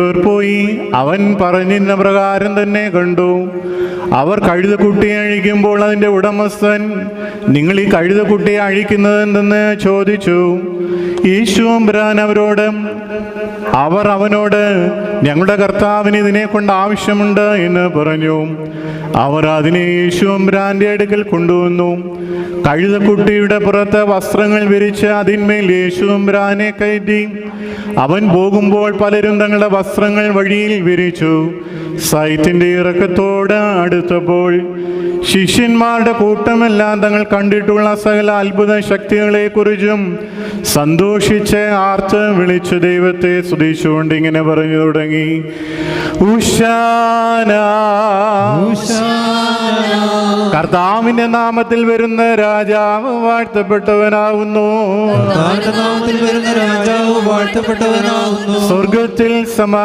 പോയി. അവൻ പറഞ്ഞിരുന്ന പ്രകാരം തന്നെ കണ്ടു. അവർ കഴുതക്കുട്ടിയെ അഴിക്കുമ്പോൾ അതിന്റെ ഉടമസ്ഥൻ നിങ്ങൾ ഈ കഴുതക്കുട്ടിയെ അഴിക്കുന്നത് എന്തെന്ന്? ചോദിച്ചു. യേശുവമ്പുരാൻ അവരോട് അവർ അവനോട് ഞങ്ങളുടെ കർത്താവിന് ഇതിനെ കൊണ്ട് ആവശ്യമുണ്ട് എന്ന് പറഞ്ഞു. അവർ അതിനെ യേശുവമ്പുരാന്റെ അടുക്കൽ കൊണ്ടുവന്നു. കഴുതക്കുട്ടിയുടെ പുറത്ത് വസ്ത്രങ്ങൾ വിരിച്ച് അതിന്മേൽ യേശുവമ്പുരാനെ കയറ്റി. അവൻ പോകുമ്പോൾ പലരും തങ്ങളുടെ വസ്ത്രങ്ങൾ വഴിയിൽ വിരിച്ചു. സൈറ്റിന്റെ ഇറക്കത്തോട് അടുത്തപ്പോൾ ശിഷ്യന്മാരുടെ കൂട്ടമെല്ലാം തങ്ങൾ കണ്ടിട്ടുള്ള സകല അത്ഭുത ശക്തികളെ കുറിച്ചും സന്തോഷിച്ച് ആർത്ത് വിളിച്ചു ദൈവത്തെ സ്തുതിച്ചുകൊണ്ട് ഇങ്ങനെ പറഞ്ഞു തുടങ്ങി. ഉഷാന. കർത്താവിന്റെ നാമത്തിൽ വരുന്ന രാജാവ് വാഴ്ത്തപ്പെട്ടവനാവുന്നു. നാമത്തിൽ വരുന്ന രാജാവ് വാഴ്ത്തപ്പെട്ടവനാകുന്നു സ്വർഗത്തിൽ സമാ